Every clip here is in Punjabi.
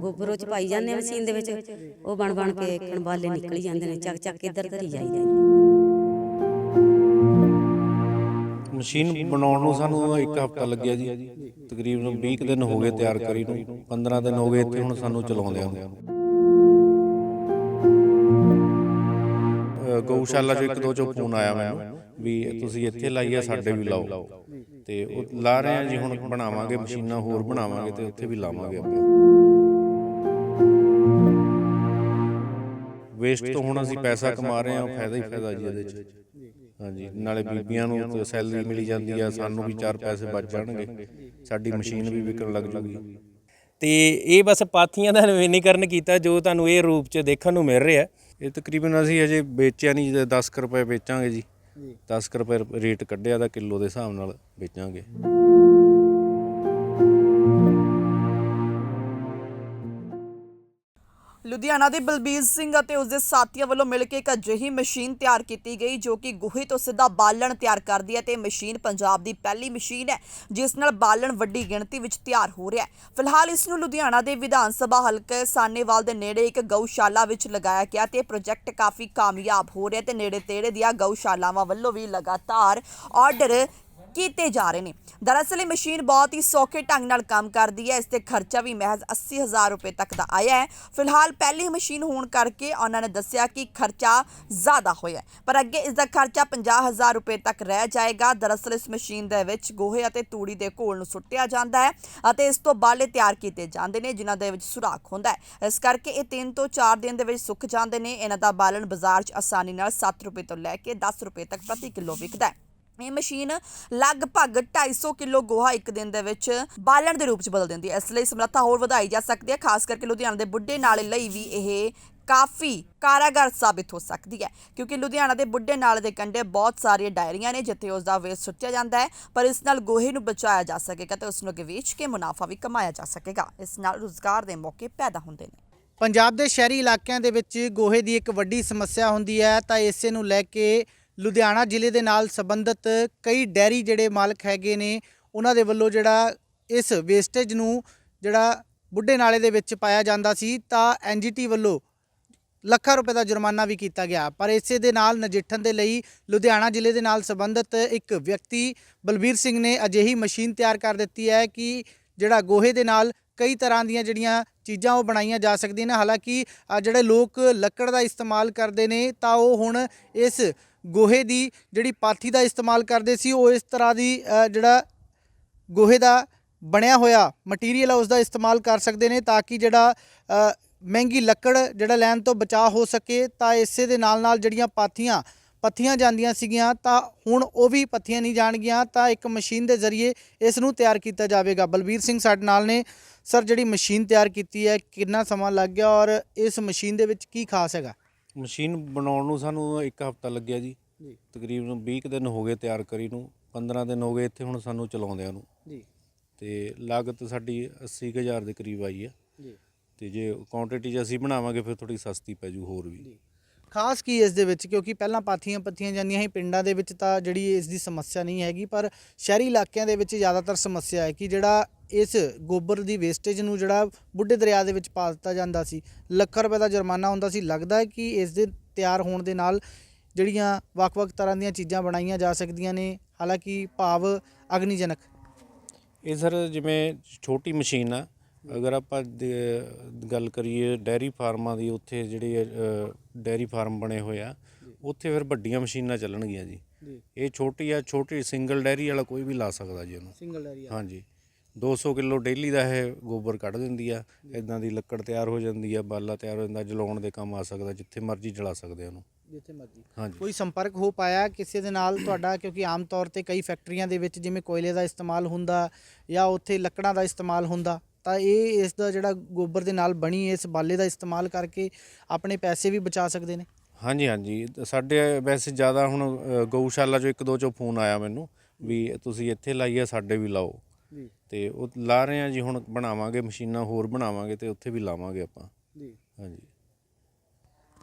ਗੋਬਰ ਚ ਪਾਈ ਜਾਂਦੇ ਆ ਮਸ਼ੀਨ ਦੇ ਵਿੱਚ, ਉਹ ਬਣ ਬਣ ਕੇ ਕਣਬਾਲੇ ਨਿਕਲੀ ਜਾਂਦੇ ਨੇ, ਚੱਕ ਚੱਕ ਕੇ ਇੱਧਰ ਧਰੀ ਜਾਈਦਾ ਜੀ ਮਸ਼ੀਨ ਬਣਾਉਣ ਨੂੰ ਸਾਨੂੰ ਇੱਕ ਹਫ਼ਤਾ ਲੱਗਿਆ ਜੀ, ਤਕਰੀਬਨ 20 ਕੁ ਦਿਨ ਹੋ ਗਏ ਤਿਆਰ ਕਰੀ ਨੂੰ 15 ਦਿਨ ਹੋ ਗਏ ਇੱਥੇ ਹੁਣ ਸਾਨੂੰ ਚਲਾਉਂਦਿਆਂ ਨੂੰ। ਗਊਸ਼ਾਲਾ ਚੋਂ ਇੱਕ ਦੋ ਚੋਂ ਫੋਨ ਆਇਆ ਮੈਨੂੰ ਵੀ ਤੁਸੀਂ ਇੱਥੇ ਲਾਈ ਆ ਸਾਡੇ ਵੀ ਲਾਓ। ਤੇ ਉਹ ਲਾ ਰਹੇ ਆ ਜੀ ਹੁਣ ਬਣਾਵਾਂਗੇ ਮਸ਼ੀਨਾਂ ਹੋਰ ਬਣਾਵਾਂਗੇ ਤੇ ਉੱਥੇ ਵੀ ਲਾਵਾਂਗੇ ਆਪਾਂ ਵੇਸਟ ਤੋਂ ਹੁਣ ਅਸੀਂ ਪੈਸਾ ਕਮਾ ਰਹੇ ਆ ਫਾਇਦਾ ਹੀ ਫਾਇਦਾ ਜੀ ਇਹਦੇ ਚ। ਹਾਂਜੀ ਨਾਲੇ ਬੀਬੀਆਂ ਨੂੰ ਸੈਲਰੀ ਮਿਲੀ ਜਾਂਦੀ ਆ ਸਾਨੂੰ ਵੀ ਚਾਰ ਪੈਸੇ ਬਚ ਜਾਣਗੇ। ਸਾਡੀ ਮਸ਼ੀਨ ਵੀ ਵਿਕਣ ਲੱਗ ਜੂਗੀ। ਤੇ ਇਹ ਬਸ ਪਾਥੀਆਂ ਦਾ ਨਵੀਨੀਕਰਨ ਕੀਤਾ ਜੋ ਤੁਹਾਨੂੰ ਇਹ ਰੂਪ 'ਚ ਦੇਖਣ ਨੂੰ ਮਿਲ ਰਿਹਾ। ਇਹ ਤਕਰੀਬਨ ਅਸੀਂ ਅਜੇ ਵੇਚਿਆ ਨਹੀਂ ਜੇ 10 ਕੁ ਰੁਪਏ ਵੇਚਾਂਗੇ ਜੀ। 10 ਕੁ ਰੁਪਏ ਰੇਟ ਕੱਢਿਆ ਦਾ ਕਿਲੋ ਦੇ ਹਿਸਾਬ ਨਾਲ ਵੇਚਾਂਗੇ। ਲੁਧਿਆਣਾ ਦੇ ਬਲਬੀਰ ਸਿੰਘ ਅਤੇ ਉਸਦੇ ਸਾਥੀਆਂ ਵੱਲੋਂ ਮਿਲ ਕੇ ਇੱਕ ਅਜਿਹੀ ਮਸ਼ੀਨ ਤਿਆਰ ਕੀਤੀ ਗਈ ਜੋ ਕਿ ਗੋਹੇ ਤੋਂ ਸਿੱਧਾ ਬਾਲਣ ਤਿਆਰ ਕਰਦੀ ਹੈ ਤੇ ਇਹ ਮਸ਼ੀਨ ਪੰਜਾਬ ਦੀ ਪਹਿਲੀ ਮਸ਼ੀਨ ਹੈ, ਜਿਸ ਨਾਲ ਬਾਲਣ ਵੱਡੀ ਗਿਣਤੀ ਵਿੱਚ ਤਿਆਰ ਹੋ ਰਿਹਾ ਹੈ। ਫਿਲਹਾਲ ਇਸ ਨੂੰ ਲੁਧਿਆਣਾ ਦੇ ਵਿਧਾਨ ਸਭਾ ਹਲਕੇ ਸਾਨੇਵਾਲ ਦੇ ਨੇੜੇ ਇੱਕ ਗਊਸ਼ਾਲਾ ਵਿੱਚ ਲਗਾਇਆ ਗਿਆ ਤੇ ਇਹ ਪ੍ਰੋਜੈਕਟ ਕਾਫੀ ਕਾਮਯਾਬ ਹੋ ਰਿਹਾ ਤੇ ਨੇੜੇ ਤੇੜੇ ਦੀਆਂ ਗਊਸ਼ਾਲਾਵਾਂ ਵੱਲੋਂ ਵੀ ਲਗਾਤਾਰ ਆਰਡਰ ਕੀਤੇ ਜਾ ਰਹੇ ਨੇ। ਦਰਅਸਲ ਇਹ ਮਸ਼ੀਨ ਬਹੁਤ ਹੀ ਸੌਖੇ ਢੰਗ ਨਾਲ ਕੰਮ ਕਰਦੀ ਹੈ। ਇਸ ਤੇ ਖਰਚਾ ਵੀ ਮਹਿਜ਼ 80000 ਰੁਪਏ ਤੱਕ ਦਾ ਆਇਆ ਹੈ। ਫਿਲਹਾਲ ਪਹਿਲੀ ਮਸ਼ੀਨ ਹੋਣ ਕਰਕੇ ਉਹਨਾਂ ਨੇ ਦੱਸਿਆ ਕਿ ਖਰਚਾ ਜ਼ਿਆਦਾ ਹੋਇਆ ਪਰ ਅੱਗੇ ਇਸ ਦਾ ਖਰਚਾ 50000 ਰੁਪਏ ਤੱਕ ਰਹਿ ਜਾਏਗਾ। ਦਰਅਸਲ ਇਸ ਮਸ਼ੀਨ ਦੇ ਵਿੱਚ ਗੋਹੇ ਅਤੇ ਤੂੜੀ ਦੇ ਘੋਲ ਨੂੰ ਸੁੱਟਿਆ ਜਾਂਦਾ ਹੈ ਅਤੇ ਇਸ ਤੋਂ ਬਾਲੇ ਤਿਆਰ ਕੀਤੇ ਜਾਂਦੇ ਨੇ, ਜਿਨ੍ਹਾਂ ਦੇ ਵਿੱਚ ਸੁਰਾਖ ਹੁੰਦਾ ਹੈ। ਇਸ ਕਰਕੇ ਇਹ 3 ਤੋਂ 4 ਦਿਨ ਦੇ ਵਿੱਚ ਸੁੱਕ ਜਾਂਦੇ ਨੇ। ਇਹਨਾਂ ਦਾ ਬਾਲਣ ਬਾਜ਼ਾਰ 'ਚ ਆਸਾਨੀ ਨਾਲ 7 ਰੁਪਏ ਤੋਂ ਲੈ ਕੇ 10 ਰੁਪਏ ਤੱਕ ਪ੍ਰਤੀ ਕਿਲੋ ਵਿਕਦਾ ਹੈ। ਇਹ ਮਸ਼ੀਨ ਲਗਭਗ 250 ਕਿਲੋ ਗੋਹਾ ਇੱਕ ਦਿਨ ਦੇ ਵਿੱਚ ਬਾਲਣ ਦੇ ਰੂਪ ਚ ਬਦਲ ਦਿੰਦੀ ਹੈ। ਇਸ ਲਈ ਸਮਰੱਥਾ ਹੋਰ ਵਧਾਈ ਜਾ ਸਕਦੀ ਹੈ, ਖਾਸ ਕਰਕੇ ਲੁਧਿਆਣਾ ਦੇ ਬੁੱਢੇ ਨਾਲੇ ਲਈ ਵੀ ਇਹ ਕਾਫੀ ਕਾਰਾਗਰ ਸਾਬਿਤ ਹੋ ਸਕਦੀ ਹੈ। ਕਿਉਂਕਿ ਲੁਧਿਆਣਾ ਦੇ ਬੁੱਢੇ ਨਾਲੇ ਦੇ ਕੰਢੇ ਬਹੁਤ ਸਾਰੀਆਂ ਡਾਇਰੀਆਂ ਨੇ, ਜਿੱਥੇ ਉਸ ਦਾ ਵੇਸਟ ਸੁੱਟਿਆ ਜਾਂਦਾ ਹੈ, ਪਰ ਇਸ ਨਾਲ ਗੋਹੇ ਨੂੰ ਬਚਾਇਆ ਜਾ ਸਕੇਗਾ ਤੇ ਉਸ ਨੂੰ ਅੱਗੇ ਵੇਚ ਕੇ ਮੁਨਾਫਾ ਵੀ ਕਮਾਇਆ ਜਾ ਸਕੇਗਾ। ਇਸ ਨਾਲ ਰੋਜ਼ਗਾਰ ਦੇ ਮੌਕੇ ਪੈਦਾ ਹੁੰਦੇ ਨੇ। ਪੰਜਾਬ ਦੇ ਸ਼ਹਿਰੀ ਇਲਾਕਿਆਂ ਦੇ ਵਿੱਚ ਗੋਹੇ ਦੀ ਇੱਕ ਵੱਡੀ ਸਮੱਸਿਆ ਹੁੰਦੀ ਹੈ, ਤਾਂ ਇਸੇ ਨੂੰ ਲੈ ਕੇ ਲੁਧਿਆਣਾ ਜ਼ਿਲ੍ਹੇ ਦੇ ਨਾਲ ਸੰਬੰਧਿਤ ਕਈ ਡੈਰੀ ਜਿਹੜੇ ਮਾਲਕ ਹੈਗੇ ਨੇ, ਉਹਨਾਂ ਦੇ ਵੱਲੋਂ ਜਿਹੜਾ ਇਸ ਵੇਸਟੇਜ ਨੂੰ ਜਿਹੜਾ ਬੁੱਢੇ ਨਾਲੇ ਦੇ ਵਿੱਚ ਪਾਇਆ ਜਾਂਦਾ ਸੀ, ਤਾਂ ਐਨਜੀਟੀ ਵੱਲੋਂ ਲੱਖਾਂ ਰੁਪਏ ਦਾ ਜੁਰਮਾਨਾ ਵੀ ਕੀਤਾ ਗਿਆ। ਪਰ ਇਸੇ ਦੇ ਨਾਲ ਨਜਿੱਠਣ ਦੇ ਲਈ ਲੁਧਿਆਣਾ ਜ਼ਿਲ੍ਹੇ ਦੇ ਨਾਲ ਸੰਬੰਧਿਤ ਇੱਕ ਵਿਅਕਤੀ ਬਲਬੀਰ ਸਿੰਘ ਨੇ ਅਜਿਹੀ ਮਸ਼ੀਨ ਤਿਆਰ ਕਰ ਦਿੱਤੀ ਹੈ ਕਿ ਜਿਹੜਾ ਗੋਹੇ ਦੇ ਨਾਲ ਕਈ ਤਰ੍ਹਾਂ ਦੀਆਂ ਜਿਹੜੀਆਂ ਚੀਜ਼ਾਂ ਉਹ ਬਣਾਈਆਂ ਜਾ ਸਕਦੀਆਂ ਨੇ। ਹਾਲਾਂਕਿ ਜਿਹੜੇ ਲੋਕ ਲੱਕੜ ਦਾ ਇਸਤੇਮਾਲ ਕਰਦੇ ਨੇ, ਤਾਂ ਉਹ ਹੁਣ ਇਸ ਗੋਹੇ ਦੀ ਜਿਹੜੀ ਪਾਥੀ ਦਾ ਇਸਤੇਮਾਲ ਕਰਦੇ ਸੀ, ਉਹ ਇਸ ਤਰ੍ਹਾਂ ਦੀ ਜਿਹੜਾ ਗੋਹੇ ਦਾ ਬਣਿਆ ਹੋਇਆ ਮਟੀਰੀਅਲ ਆ ਉਸ ਦਾ ਇਸਤੇਮਾਲ ਕਰ ਸਕਦੇ ਨੇ ਤਾਂ ਕਿ ਜਿਹੜਾ ਮਹਿੰਗੀ ਲੱਕੜ ਜਿਹੜਾ ਲੈਣ ਤੋਂ ਬਚਾਅ ਹੋ ਸਕੇ, ਤਾਂ ਇਸੇ ਦੇ ਨਾਲ ਨਾਲ ਜਿਹੜੀਆਂ ਪਾਥੀਆਂ, ਪੱਥੀਆਂ ਜਾਂਦੀਆਂ ਸੀਗੀਆਂ, ਤਾਂ ਹੁਣ ਉਹ ਵੀ ਪੱਥੀਆਂ ਨਹੀਂ ਜਾਣਗੀਆਂ, ਤਾਂ ਇੱਕ ਮਸ਼ੀਨ ਦੇ ਜ਼ਰੀਏ ਇਸ ਨੂੰ ਤਿਆਰ ਕੀਤਾ ਜਾਵੇਗਾ। ਬਲਬੀਰ ਸਿੰਘ ਸਾਡੇ ਨਾਲ ਨੇ, ਸਰ, ਜਿਹੜੀ ਮਸ਼ੀਨ ਤਿਆਰ ਕੀਤੀ ਹੈ, ਕਿੰਨਾ ਸਮਾਂ ਲੱਗ ਗਿਆ ਔਰ ਇਸ ਮਸ਼ੀਨ ਦੇ ਵਿੱਚ ਕੀ ਖਾਸ ਹੈਗਾ? ਮਸ਼ੀਨ ਬਣਾਉਣ ਨੂੰ ਸਾਨੂੰ ਇੱਕ ਹਫ਼ਤਾ ਲੱਗਿਆ ਜੀ। ਜੀ। ਤਕਰੀਬਨ 20 ਕੁ ਦਿਨ ਹੋ ਗਏ ਤਿਆਰ ਕਰੀ ਨੂੰ 15 ਦਿਨ ਹੋ ਗਏ ਇੱਥੇ ਹੁਣ ਸਾਨੂੰ ਚਲਾਉਂਦਿਆਂ ਨੂੰ। ਜੀ। ਤੇ ਲਾਗਤ ਸਾਡੀ 80000 ਦੇ ਕਰੀਬ ਆਈ ਹੈ ਜੀ। ਤੇ ਜੇ ਕੁਆਂਟੀਟੀ 'ਚ ਅਸੀਂ ਬਣਾਵਾਂਗੇ ਫਿਰ ਥੋੜੀ ਸਸਤੀ ਪੈ ਜੂ ਹੋਰ ਵੀ। ਖਾਸ ਕੀ ਇਸ ਦੇ ਵਿੱਚ? ਕਿਉਂਕਿ ਪਹਿਲਾਂ ਪਾਥੀਆਂ ਪੱਥੀਆਂ ਜਾਂਦੀਆਂ ਸੀ, ਪਿੰਡਾਂ ਦੇ ਵਿੱਚ ਤਾਂ ਜਿਹੜੀ ਇਸ ਦੀ ਸਮੱਸਿਆ ਨਹੀਂ ਹੈਗੀ, ਪਰ ਸ਼ਹਿਰੀ ਇਲਾਕਿਆਂ ਦੇ ਵਿੱਚ ਜ਼ਿਆਦਾਤਰ ਸਮੱਸਿਆ ਹੈ ਕਿ ਜਿਹੜਾ ਇਸ ਗੋਬਰ ਦੀ ਵੇਸਟੇਜ ਨੂੰ ਜਿਹੜਾ ਬੁੱਢੇ ਦਰਿਆ ਦੇ ਵਿੱਚ ਪਾ ਦਿੱਤਾ ਜਾਂਦਾ ਸੀ। ਲੱਖਾਂ ਰੁਪਏ ਦਾ ਜੁਰਮਾਨਾ ਹੁੰਦਾ ਸੀ। ਲੱਗਦਾ ਹੈ ਕਿ ਇਸ ਦੇ ਤਿਆਰ ਹੋਣ ਦੇ ਨਾਲ ਜਿਹੜੀਆਂ ਵੱਖ-ਵੱਖ ਤਰ੍ਹਾਂ ਦੀਆਂ ਚੀਜ਼ਾਂ ਬਣਾਈਆਂ ਜਾ ਸਕਦੀਆਂ ਨੇ, ਹਾਲਾਂਕਿ ਭਾਵ ਅਗਨੀਜਨਕ। ਇਹ ਸਰ ਜਿਵੇਂ ਛੋਟੀ ਮਸ਼ੀਨ ਆ ਅਗਰ ਆਪਾਂ ਗੱਲ ਕਰੀਏ ਡੈਰੀ ਫਾਰਮਾਂ ਦੀ ਉੱਥੇ ਜਿਹੜੇ ਡੈਰੀ ਫਾਰਮ ਬਣੇ ਹੋਏ ਆ ਉੱਥੇ ਫਿਰ ਵੱਡੀਆਂ ਮਸ਼ੀਨਾਂ ਚੱਲਣਗੀਆਂ ਜੀ। ਇਹ ਛੋਟੀ ਆ ਛੋਟੀ ਸਿੰਗਲ ਡੈਰੀ ਵਾਲਾ ਕੋਈ ਵੀ ਲਾ ਸਕਦਾ ਜੀ ਉਹਨੂੰ। ਸਿੰਗਲ ਏਰੀਆ ਹਾਂਜੀ। 200 ਕਿਲੋ ਡੇਲੀ ਦਾ ਇਹ ਗੋਬਰ ਕੱਢ ਦਿੰਦੀ ਆ ਇਦਾਂ ਦੀ ਲੱਕੜ ਤਿਆਰ ਹੋ ਜਾਂਦੀ ਆ ਬਾਲਾ ਤਿਆਰ ਹੋ ਜਾਂਦਾ ਜਲਾਉਣ ਦੇ ਕੰਮ ਆ ਸਕਦਾ ਜਿੱਥੇ ਮਰਜ਼ੀ ਜਲਾ ਸਕਦੇ ਉਹਨੂੰ। ਜਿੱਥੇ ਮਰਜ਼ੀ। ਹਾਂਜੀ। ਕੋਈ ਸੰਪਰਕ ਹੋ ਪਾਇਆ ਕਿਸੇ ਦੇ ਨਾਲ ਤੁਹਾਡਾ? ਕਿਉਂਕਿ ਆਮ ਤੌਰ ਤੇ ਕਈ ਫੈਕਟਰੀਆਂ ਦੇ ਵਿੱਚ ਜਿਵੇਂ ਕੋਇਲੇ ਦਾ ਇਸਤੇਮਾਲ ਹੁੰਦਾ ਜਾਂ ਉੱਥੇ ਲੱਕੜਾਂ ਦਾ ਇਸਤੇਮਾਲ ਹੁੰਦਾ। ਤਾਂ ਇਹ ਇਸ ਦਾ ਜਿਹੜਾ ਗੋਬਰ ਦੇ ਨਾਲ ਬਣੀ ਇਸ ਬਾਲੇ ਦਾ ਇਸਤੇਮਾਲ ਕਰਕੇ ਆਪਣੇ ਪੈਸੇ ਵੀ ਬਚਾ ਸਕਦੇ ਨੇ। ਹਾਂਜੀ ਹਾਂਜੀ। ਸਾਡੇ ਵੈਸੇ ਜ਼ਿਆਦਾ ਹੁਣ ਅ, ਗਊਸ਼ਾਲਾ ਚੋਂ ਇੱਕ ਦੋ ਚੋਂ ਫੋਨ ਆਇਆ ਮੈਨੂੰ ਵੀ ਤੁਸੀਂ ਇੱਥੇ ਲਾਈ ਆ ਸਾਡੇ ਵੀ ਲਾਓ। ਜੀ। ਤੇ ਉਹ ਲਾ ਰਹੇ ਆ ਜੀ ਹੁਣ ਬਣਾਵਾਂਗੇ ਮਸ਼ੀਨਾਂ ਹੋਰ ਬਣਾਵਾਂਗੇ ਤੇ ਉੱਥੇ ਵੀ ਲਾਵਾਂਗੇ ਆਪਾਂ। ਜੀ। ਹਾਂਜੀ।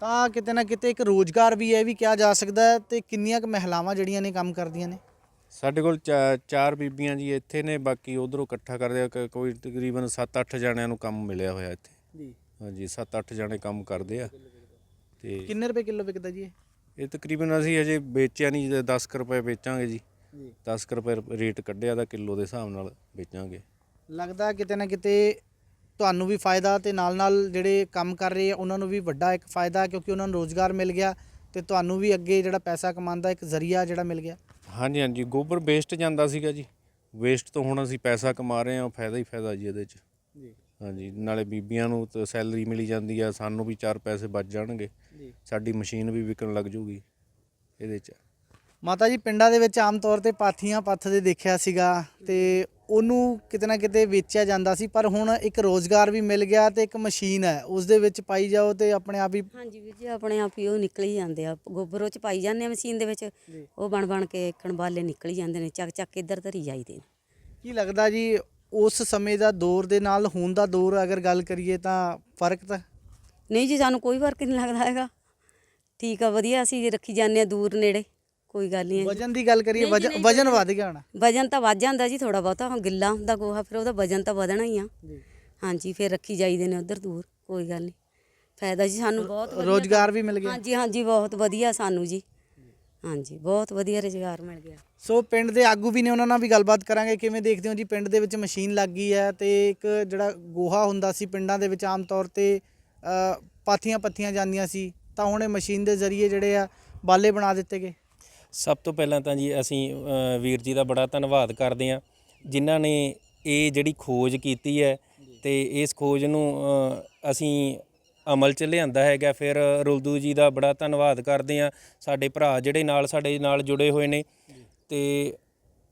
ਤਾਂ ਕਿਤੇ ਨਾ ਕਿਤੇ ਇੱਕ ਰੋਜ਼ਗਾਰ ਵੀ ਹੈ ਇਹ ਵੀ ਕਿਹਾ ਜਾ ਸਕਦਾ ਹੈ ਤੇ ਕਿੰਨੀਆਂ ਕੁ ਮਹਿਲਾਵਾਂ ਜਿਹੜੀਆਂ ਨੇ ਕੰਮ ਕਰਦੀਆਂ ਨੇ। ਸਾਡੇ ਕੋਲ ਚਾ- ਚਾਰ ਬੀਬੀਆਂ ਜੀ ਇੱਥੇ ਨੇ ਬਾਕੀ ਉਧਰੋਂ ਇਕੱਠਾ ਕਰਦੇ ਆ ਕ- ਕੋਈ ਤਕਰੀਬਨ 7-8 ਜਣਿਆਂ ਨੂੰ ਕੰਮ ਮਿਲਿਆ ਹੋਇਆ ਇੱਥੇ। ਜੀ। ਹਾਂਜੀ 7-8 ਜਣੇ ਕੰਮ ਕਰਦੇ ਆ। ਤੇ ਕਿੰਨੇ ਰੁਪਏ ਕਿਲੋ ਵਿਕਦਾ ਜੀ ਇਹ? ਇਹ ਤਕਰੀਬਨ ਅਸੀਂ ਅਜੇ ਵੇਚਿਆ ਨਹੀਂ ਜੀ 10 ਕੁ ਰੁਪਏ ਵੇਚਾਂਗੇ ਜੀ। ਜੀ। 10 ਕੁ ਰੁਪਏ ਰੇਟ ਕੱਢਿਆ ਦਾ ਕਿਲੋ ਦੇ ਹਿਸਾਬ ਨਾਲ ਵੇਚਾਂਗੇ। ਲੱਗਦਾ ਕਿਤੇ ਨਾ ਕਿਤੇ ਤੁਹਾਨੂੰ ਵੀ ਫਾਇਦਾ ਤੇ ਨਾਲ ਨਾਲ ਜਿਹੜੇ ਕੰਮ ਕਰ ਰਹੇ ਆ ਉਹਨਾਂ ਨੂੰ ਵੀ ਵੱਡਾ ਇੱਕ ਫਾਇਦਾ ਕਿਉਂਕਿ ਉਹਨਾਂ ਨੂੰ ਰੋਜ਼ਗਾਰ ਮਿਲ ਗਿਆ ਤੇ ਤੁਹਾਨੂੰ ਵੀ ਅੱਗੇ ਜਿਹੜਾ ਪੈਸਾ ਕਮਾਉਣ ਦਾ ਇੱਕ ਜ਼ਰੀਆ ਜਿਹੜਾ ਮਿਲ ਗਿਆ। ਹਾਂਜੀ ਹਾਂਜੀ। ਗੋਬਰ ਵੇਸਟ ਜਾਂਦਾ ਸੀਗਾ ਜੀ। ਵੇਸਟ ਤੋਂ ਹੁਣ ਅਸੀਂ ਪੈਸਾ ਕਮਾ ਰਹੇ ਹਾਂ ਫਾਇਦਾ ਹੀ ਫਾਇਦਾ ਜੀ ਇਹਦੇ 'ਚ। ਜੀ। ਹਾਂਜੀ ਨਾਲੇ ਬੀਬੀਆਂ ਨੂੰ ਤਾਂ ਸੈਲਰੀ ਮਿਲੀ ਜਾਂਦੀ ਆ ਸਾਨੂੰ ਵੀ ਚਾਰ ਪੈਸੇ ਬਚ ਜਾਣਗੇ। ਜੀ। ਸਾਡੀ ਮਸ਼ੀਨ ਵੀ ਵਿਕਣ ਲੱਗ ਜੂਗੀ ਇਹਦੇ 'ਚ। ਮਾਤਾ ਜੀ ਪਿੰਡਾਂ ਦੇ ਵਿੱਚ ਆਮ ਤੌਰ ਤੇ ਪਾਥੀਆਂ ਪੱਥ ਦੇ ਦੇਖਿਆ ਸੀਗਾ ਤੇ ਉਹਨੂੰ ਕਿਤੇ ਨਾ ਕਿਤੇ ਵੇਚਿਆ ਜਾਂਦਾ ਸੀ ਪਰ ਹੁਣ ਇੱਕ ਰੋਜ਼ਗਾਰ ਵੀ ਮਿਲ ਗਿਆ ਤੇ ਇੱਕ ਮਸ਼ੀਨ ਹੈ ਉਸ ਦੇ ਵਿੱਚ ਪਾਈ ਜਾਓ ਤੇ ਆਪਣੇ ਆਪ ਹੀ ਹਾਂਜੀ ਵੀਰ ਜੀ ਆਪਣੇ ਆਪ ਹੀ ਉਹ ਨਿਕਲ ਹੀ ਜਾਂਦੇ ਆ। ਗੋਬਰ ਉਹ ਚ ਪਾਈ ਜਾਂਦੇ ਆ ਮਸ਼ੀਨ ਦੇ ਵਿੱਚ ਉਹ ਬਣ ਬਣ ਕੇ ਕਣਬਾਲੇ ਨਿਕਲ ਹੀ ਜਾਂਦੇ ਨੇ ਚੱਕ ਚੱਕ ਇੱਧਰ ਧਰੀ ਜਾਈਦੇ ਨੇ। ਕੀ ਲੱਗਦਾ ਜੀ ਉਸ ਸਮੇਂ ਦਾ ਦੌਰ ਦੇ ਨਾਲ ਹੁਣ ਦਾ ਦੌਰ ਅਗਰ ਗੱਲ ਕਰੀਏ ਤਾਂ ਫ਼ਰਕ ਤਾਂ? ਨਹੀਂ ਜੀ ਸਾਨੂੰ ਕੋਈ ਫ਼ਰਕ ਨਹੀਂ ਲੱਗਦਾ ਹੈਗਾ। ਠੀਕ ਆ ਵਧੀਆ ਅਸੀਂ ਰੱਖੀ ਜਾਂਦੇ ਆ ਦੂਰ ਨੇੜੇ। ਕੋਈ ਗੱਲ ਨਹੀਂ ਹੈ ਵਜਨ ਦੀ ਗੱਲ ਕਰੀਏ ਵਜਨ ਵਜਨ ਵੱਧ ਗਿਆ ਹੋਣਾ। ਵਜਨ ਤਾਂ ਵੱਧ ਜਾਂਦਾ ਜੀ ਥੋੜਾ ਬਹੁਤਾ ਹੁਣ ਗਿੱਲਾ ਹੁੰਦਾ ਗੋਹਾ ਫਿਰ ਉਹਦਾ ਵਜਨ ਤਾਂ ਵਧਣਾ ਹੀ ਆ। ਜੀ। ਹਾਂਜੀ ਫਿਰ ਰੱਖੀ ਜਾਈਦੇ ਨੇ ਉਧਰ ਦੂਰ ਕੋਈ ਗੱਲ ਨਹੀਂ। ਫਾਇਦਾ ਜੀ ਸਾਨੂੰ ਬਹੁਤ ਵਧੀਆ ਰੋਜ਼ਗਾਰ ਵੀ ਮਿਲ ਗਿਆ। ਹਾਂਜੀ ਹਾਂਜੀ ਬਹੁਤ ਵਧੀਆ ਸਾਨੂੰ ਜੀ। ਹਾਂਜੀ ਬਹੁਤ ਵਧੀਆ ਰੁਜ਼ਗਾਰ ਮਿਲ ਗਿਆ। ਸੋ ਪਿੰਡ ਦੇ ਆਗੂ ਵੀ ਨੇ ਉਹਨਾਂ ਨਾਲ ਵੀ ਗੱਲਬਾਤ ਕਰਾਂਗੇ ਕਿਵੇਂ ਦੇਖਦੇ ਹੋ ਜੀ? ਪਿੰਡ ਦੇ ਵਿੱਚ ਮਸ਼ੀਨ ਲੱਗ ਗਈ ਹੈ ਤੇ ਇੱਕ ਜਿਹੜਾ ਗੋਹਾ ਹੁੰਦਾ ਸੀ ਪਿੰਡਾਂ ਦੇ ਵਿੱਚ ਆਮ ਤੌਰ ਤੇ ਪਾਥੀਆਂ ਪੱਥੀਆਂ ਜਾਂਦੀਆਂ ਸੀ ਤਾਂ ਹੁਣ ਇਹ ਮਸ਼ੀਨ ਦੇ ਜ਼ਰੀਏ ਜਿਹੜੇ ਆ ਬਾਲੇ ਬਣਾ ਦਿੱਤੇ ਗਏ। ਸਭ ਤੋਂ ਪਹਿਲਾਂ ਤਾਂ ਜੀ ਅਸੀਂ ਵੀਰ ਜੀ ਦਾ ਬੜਾ ਧੰਨਵਾਦ ਕਰਦੇ ਹਾਂ, ਜਿਨ੍ਹਾਂ ਨੇ ਇਹ ਜਿਹੜੀ ਖੋਜ ਕੀਤੀ ਹੈ ਤੇ ਇਸ ਖੋਜ ਨੂੰ ਅਸੀਂ ਅਮਲ ਚ ਲਿਆਂਦਾ ਹੈਗਾ। ਫਿਰ ਰੁਲਦੂ ਜੀ ਦਾ ਬੜਾ ਧੰਨਵਾਦ ਕਰਦੇ ਹਾਂ, ਸਾਡੇ ਭਰਾ ਜਿਹੜੇ ਨਾਲ, ਸਾਡੇ ਨਾਲ ਜੁੜੇ ਹੋਏ ਨੇ। ਤੇ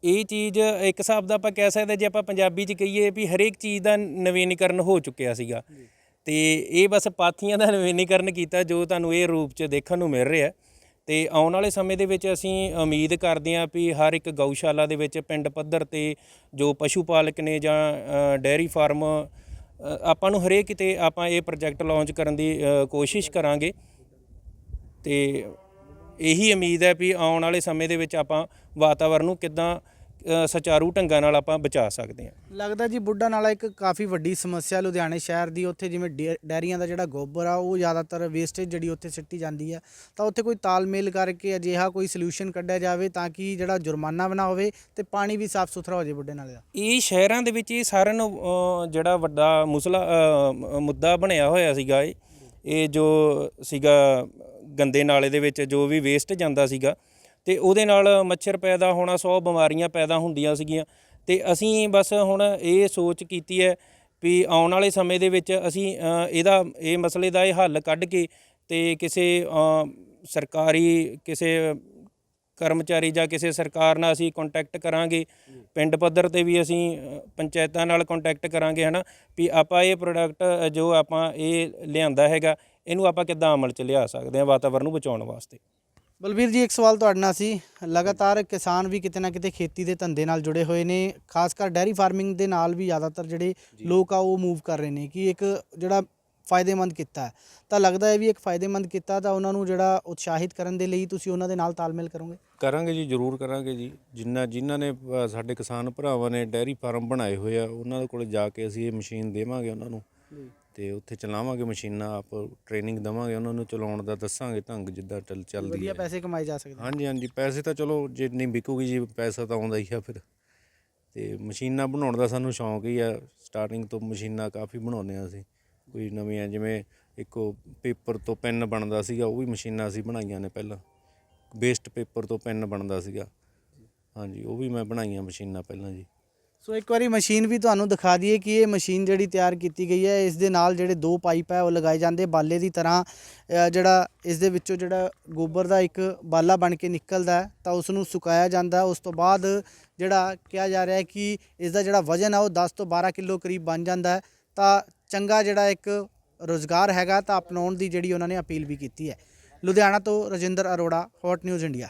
ਇਹ ਚੀਜ਼ ਇੱਕ ਹਿਸਾਬ ਦਾ ਆਪਾਂ ਕਹਿ ਸਕਦੇ ਜੇ ਆਪਾਂ ਪੰਜਾਬੀ ਚ ਕਹੀਏ ਵੀ ਹਰੇਕ ਚੀਜ਼ ਦਾ ਨਵੀਨੀਕਰਨ ਹੋ ਚੁੱਕਿਆ ਸੀਗਾ। ਤੇ ਇਹ ਬਸ ਪਾਥੀਆਂ ਦਾ ਨਵੀਨੀਕਰਨ ਕੀਤਾ, ਜੋ ਤੁਹਾਨੂੰ ਇਹ ਰੂਪ ਚ ਦੇਖਣ ਨੂੰ ਮਿਲ ਰਿਹਾ। ਤੇ ਆਉਣ ਵਾਲੇ ਸਮੇਂ ਦੇ ਵਿੱਚ ਅਸੀਂ ਉਮੀਦ ਕਰਦੇ ਹਾਂ ਵੀ ਹਰ ਇੱਕ ਗਊਸ਼ਾਲਾ ਦੇ ਵਿੱਚ ਪਿੰਡ ਪੱਧਰ ਤੇ ਜੋ ਪਸ਼ੂ ਪਾਲਕ ਨੇ ਜਾਂ ਅ, ਡੈਰੀ ਫਾਰਮ ਆਪਾਂ ਨੂੰ ਹਰੇਕ ਕਿਤੇ ਆਪਾਂ ਇਹ ਪ੍ਰੋਜੈਕਟ ਲਾਂਚ ਕਰਨ ਦੀ ਕੋਸ਼ਿਸ਼ ਕਰਾਂਗੇ। ਤੇ ਇਹੀ ਉਮੀਦ ਹੈ ਵੀ ਆਉਣ ਵਾਲੇ ਸਮੇਂ ਦੇ ਵਿੱਚ ਆਪਾਂ ਵਾਤਾਵਰਨ ਨੂੰ ਕਿੱਦਾਂ ਸੁਚਾਰੂ ਢੰਗਾਂ ਨਾਲ ਆਪਾਂ ਬਚਾ ਸਕਦੇ ਹਾਂ। ਲੱਗਦਾ ਜੀ ਬੁੱਢਾ ਨਾਲਾ ਇੱਕ ਕਾਫੀ ਵੱਡੀ ਸਮੱਸਿਆ ਲੁਧਿਆਣੇ ਸ਼ਹਿਰ ਦੀ ਉੱਥੇ ਜਿਵੇਂ ਡੇ- ਡੈਰੀਆਂ ਦਾ ਜਿਹੜਾ ਗੋਬਰ ਆ ਉਹ ਜ਼ਿਆਦਾਤਰ ਵੇਸਟੇਜ ਜਿਹੜੀ ਉੱਥੇ ਸਿੱਟੀ ਜਾਂਦੀ ਆ। ਤਾਂ ਉੱਥੇ ਕੋਈ ਤਾਲਮੇਲ ਕਰਕੇ ਅਜਿਹਾ ਕੋਈ ਸੋਲੂਸ਼ਨ ਕੱਢਿਆ ਜਾਵੇ ਤਾਂ ਕਿ ਜਿਹੜਾ ਜੁਰਮਾਨਾ ਬਣਾ ਹੋਵੇ ਤੇ ਪਾਣੀ ਵੀ ਸਾਫ਼ ਸੁਥਰਾ ਹੋ ਜਾਵੇ ਬੁੱਢੇ ਨਾਲੇ ਦਾ। ਇਹ ਸ਼ਹਿਰਾਂ ਦੇ ਵਿੱਚ ਇਹ ਸਾਰਿਆਂ ਨੂੰ ਅ, ਜਿਹੜਾ ਵੱਡਾ ਮੁਸਲਾ ਅ, ਮ- ਮੁੱਦਾ ਬਣਿਆ ਹੋਇਆ ਸੀਗਾ ਇਹ। ਇਹ ਜੋ ਸੀਗਾ ਗੰਦੇ ਨਾਲੇ ਦੇ ਵਿੱਚ ਜੋ ਵੀ ਵੇਸਟ ਜਾਂਦਾ ਸੀਗਾ ਤੇ ਉਹਦੇ ਨਾਲ ਮੱਛਰ ਪੈਦਾ ਹੋਣਾ, ਸੌ ਬਿਮਾਰੀਆਂ ਪੈਦਾ ਹੁੰਦੀਆਂ ਸੀਗੀਆਂ। ਤੇ ਅਸੀਂ ਬਸ ਹੁਣ ਇਹ ਸੋਚ ਕੀਤੀ ਹੈ ਵੀ ਆਉਣ ਵਾਲੇ ਸਮੇਂ ਦੇ ਵਿੱਚ ਅਸੀਂ ਇਹਦਾ, ਇਹ ਮਸਲੇ ਦਾ ਇਹ ਹੱਲ ਕੱਢ ਕੇ ਤੇ ਕਿਸੇ ਸਰਕਾਰੀ, ਕਿਸੇ ਕਰਮਚਾਰੀ ਜਾਂ ਕਿਸੇ ਸਰਕਾਰ ਨਾਲ ਅਸੀਂ ਕੰਟੈਕਟ ਕਰਾਂਗੇ। ਪਿੰਡ ਪੱਧਰ ਤੇ ਵੀ ਅਸੀਂ ਪੰਚਾਇਤਾਂ ਨਾਲ ਕੰਟੈਕਟ ਕਰਾਂਗੇ, ਹਨਾ? ਵੀ ਆਪਾਂ ਇਹ ਪ੍ਰੋਡਕਟ ਜੋ ਆਪਾਂ ਇਹ ਲਿਆਂਦਾ ਹੈਗਾ, ਇਹਨੂੰ ਆਪਾਂ ਕਿੱਦਾਂ ਅਮਲ ਚ ਲਿਆ ਸਕਦੇ ਹਾਂ ਵਾਤਾਵਰਨ ਨੂੰ ਬਚਾਉਣ ਵਾਸਤੇ? ਬਲਬੀਰ ਜੀ ਇੱਕ ਸਵਾਲ ਤੁਹਾਡੇ ਨਾਲ ਸੀ। ਲਗਾਤਾਰ ਕਿਸਾਨ ਵੀ ਕਿਤੇ ਨਾ ਕਿਤੇ ਖੇਤੀ ਦੇ ਧੰਦੇ ਨਾਲ ਜੁੜੇ ਹੋਏ ਨੇ। ਖਾਸ ਕਰ ਡੈਰੀ ਫਾਰਮਿੰਗ ਦੇ ਨਾਲ ਵੀ ਜ਼ਿਆਦਾਤਰ ਜਿਹੜੇ ਲੋਕ ਆ ਉਹ ਮੂਵ ਕਰ ਰਹੇ ਨੇ ਕਿ ਇੱਕ ਜਿਹੜਾ ਫਾਇਦੇਮੰਦ ਕੀਤਾ ਤਾਂ ਲੱਗਦਾ ਹੈ ਵੀ ਇੱਕ ਫਾਇਦੇਮੰਦ ਕੀਤਾ ਤਾਂ ਉਹਨਾਂ ਨੂੰ ਜਿਹੜਾ ਉਤਸ਼ਾਹਿਤ ਕਰਨ ਦੇ ਲਈ ਤੁਸੀਂ ਉਹਨਾਂ ਦੇ ਨਾਲ ਤਾਲਮੇਲ ਕਰੋਗੇ? ਕਰਾਂਗੇ ਜੀ ਜ਼ਰੂਰ ਕਰਾਂਗੇ ਜੀ। ਜਿੰਨਾ ਜਿਨ੍ਹਾਂ ਨੇ ਅ, ਸਾਡੇ ਕਿਸਾਨ ਭਰਾਵਾਂ ਨੇ ਡੈਰੀ ਫਾਰਮ ਬਣਾਏ ਹੋਏ ਆ ਉਹਨਾਂ ਦੇ ਕੋਲ ਜਾ ਕੇ ਅਸੀਂ ਇਹ ਮਸ਼ੀਨ ਦੇਵਾਂਗੇ ਉਹਨਾਂ ਨੂੰ। ਤੇ ਉੱਥੇ ਚਲਾਵਾਂਗੇ ਮਸ਼ੀਨਾਂ ਆਪ ਟ੍ਰੇਨਿੰਗ ਦਵਾਂਗੇ ਉਹਨਾਂ ਨੂੰ ਚਲਾਉਣ ਦਾ ਦੱਸਾਂਗੇ ਢੰਗ ਜਿੱਦਾਂ ਚੱਲ ਚੱਲਦੀ ਵਧੀਆ ਹੈ। ਪੈਸੇ ਕਮਾਏ ਜਾ ਸਕਦੇ ਹਾਂਜੀ ਹਾਂਜੀ ਪੈਸੇ ਤਾਂ ਚਲੋ ਜੇ ਨਹੀਂ ਵਿਕੂਗੀ ਜੀ ਪੈਸਾ ਤਾਂ ਆਉਂਦਾ ਹੀ ਆ ਫਿਰ। ਤੇ ਮਸ਼ੀਨਾਂ ਬਣਾਉਣ ਦਾ ਸਾਨੂੰ ਸ਼ੌਂਕ ਹੀ ਆ ਸਟਾਰਟਿੰਗ ਤੋਂ ਮਸ਼ੀਨਾਂ ਕਾਫੀ ਬਣਾਉਂਦੇ ਆ ਅਸੀਂ। ਕੋਈ ਨਵੀਆਂ ਜਿਵੇਂ ਇੱਕੋ ਪੇਪਰ ਤੋਂ ਪੈਨ ਬਣਦਾ ਸੀਗਾ ਉਹ ਵੀ ਮਸ਼ੀਨਾਂ ਅਸੀਂ ਬਣਾਈਆਂ ਨੇ ਪਹਿਲਾਂ। ਵੇਸਟ ਪੇਪਰ ਤੋਂ ਪੈਨ ਬਣਦਾ ਸੀਗਾ। ਹਾਂਜੀ ਉਹ ਵੀ ਮੈਂ ਬਣਾਈਆਂ ਮਸ਼ੀਨਾਂ ਪਹਿਲਾਂ ਜੀ। ਸੋ ਇੱਕ ਵਾਰੀ ਮਸ਼ੀਨ ਵੀ ਤੁਹਾਨੂੰ ਦਿਖਾ ਦਈਏ ਕਿ ਇਹ ਮਸ਼ੀਨ ਜਿਹੜੀ ਤਿਆਰ ਕੀਤੀ ਗਈ ਹੈ, ਇਸ ਦੇ ਨਾਲ ਜਿਹੜੇ ਦੋ ਪਾਈਪ ਹੈ ਉਹ ਲਗਾਏ ਜਾਂਦੇ ਬਾਲੇ ਦੀ ਤਰ੍ਹਾਂ ਜਿਹੜਾ ਇਸ ਦੇ ਵਿੱਚੋਂ ਜਿਹੜਾ ਗੋਬਰ ਦਾ ਇੱਕ ਬਾਲਾ ਬਣ ਕੇ ਨਿਕਲਦਾ ਤਾਂ ਉਸ ਨੂੰ ਸੁਕਾਇਆ ਜਾਂਦਾ ਉਸ ਤੋਂ ਬਾਅਦ ਜਿਹੜਾ ਕਿਹਾ ਜਾ ਰਿਹਾ ਹੈ ਕਿ ਇਸ ਦਾ ਜਿਹੜਾ ਵਜ਼ਨ ਹੈ ਉਹ 10 ਤੋਂ 12 ਕਿਲੋ ਕਰੀਬ ਬਣ ਜਾਂਦਾ ਤਾਂ ਚੰਗਾ ਜਿਹੜਾ ਇੱਕ ਰੋਜ਼ਗਾਰ ਹੈਗਾ ਤਾਂ ਅਪਣਾਉਣ ਦੀ ਜਿਹੜੀ ਉਹਨਾਂ ਨੇ ਅਪੀਲ ਵੀ ਕੀਤੀ ਹੈ। ਲੁਧਿਆਣਾ ਤੋਂ Rajinder Arora hot news India